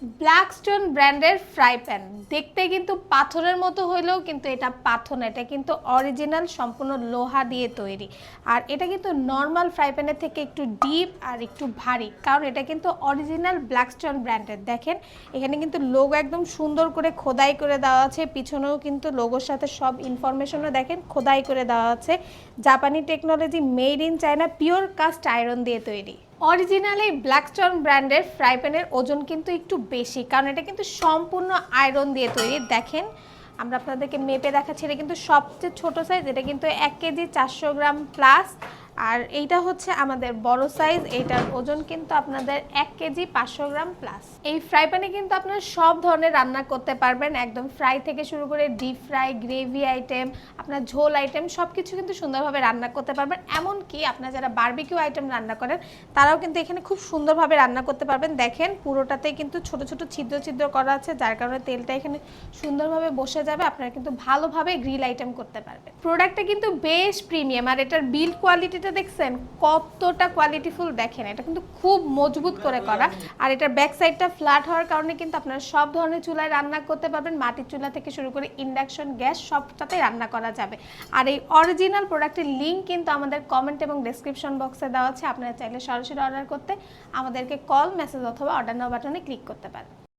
Blackstone ব্র্যান্ডের fry pan দেখতে কিন্তু পাথরের মতো হলেও কিন্তু এটা পাথর না, এটা কিন্তু অরিজিনাল সম্পূর্ণ লোহা দিয়ে তৈরি। আর এটা কিন্তু নর্মাল ফ্রাই প্যানের থেকে একটু ডিপ আর একটু ভারী, কারণ এটা কিন্তু অরিজিনাল ব্ল্যাকস্টোন ব্র্যান্ডের দেখেন, এখানে কিন্তু লোগো একদম সুন্দর করে খোদাই করে দেওয়া আছে, পিছনেও কিন্তু লোগোর সাথে সব ইনফরমেশনও দেখেন, খোদাই করে দেওয়া আছে। জাপানি technology made in China pure cast iron দিয়ে তৈরি। অরিজিনাল ব্ল্যাকস্টোন ব্র্যান্ডের ফ্রাই প্যানের ওজন কিন্তু একটু বেশি, কারণ এটা কিন্তু সম্পূর্ণ আয়রন দিয়ে তৈরি। দেখেন, আমরা আপনাদেরকে মেপে দেখাচ্ছি, এটা কিন্তু সবচেয়ে ছোট সাইজ এটা কিন্তু এক কেজি চারশো গ্রাম প্লাস আর এইটা হচ্ছে আমাদের বড় সাইজ এইটার ওজন কিন্তু আপনাদের এক কেজি পাঁচশো গ্রাম প্লাস এই ফ্রাই প্যানে কিন্তু আপনারা সব ধরনের রান্না করতে পারবেন, একদম ফ্রাই থেকে শুরু করে ডিপ ফ্রাই গ্রেভি আইটেম আপনার ঝোল আইটেম সব কিছু কিন্তু সুন্দরভাবে রান্না করতে পারবেন। এমনকি আপনারা যারা বারবিকিউ আইটেম রান্না করেন, তারাও কিন্তু এখানে খুব সুন্দরভাবে রান্না করতে পারবেন। দেখেন, পুরোটাতেই কিন্তু ছোট ছোট ছিদ্র ছিদ্র করা আছে, যার কারণে তেলটা এখানে সুন্দরভাবে বসে যাবে, আপনারা কিন্তু ভালোভাবে গ্রিল আইটেম করতে পারবেন। প্রোডাক্টটা কিন্তু বেশ প্রিমিয়াম আর এটার বিল কোয়ালিটিটা দেখছেন, কতটা কোয়ালিটিফুল দেখেন। এটা কিন্তু খুব মজবুত করে করা। আর এটার ব্যাক সাইডটা ফ্ল্যাট হওয়ার কারণে কিন্তু আপনারা সব ধরনের চুলায় রান্না করতে পারবেন। মাটির চুলা থেকে শুরু করে ইন্ডাকশন গ্যাস সবটাতে রান্না করা যাবে। আর এই অরিজিনাল প্রোডাক্টের লিঙ্ক কিন্তু আমাদের কমেন্ট এবং ডেসক্রিপশন বক্সে দেওয়া আছে। আপনারা চাইলে সরাসরি অর্ডার করতে আমাদেরকে কল মেসেজ অথবা অর্ডার নাও বাটনে ক্লিক করতে পারেন।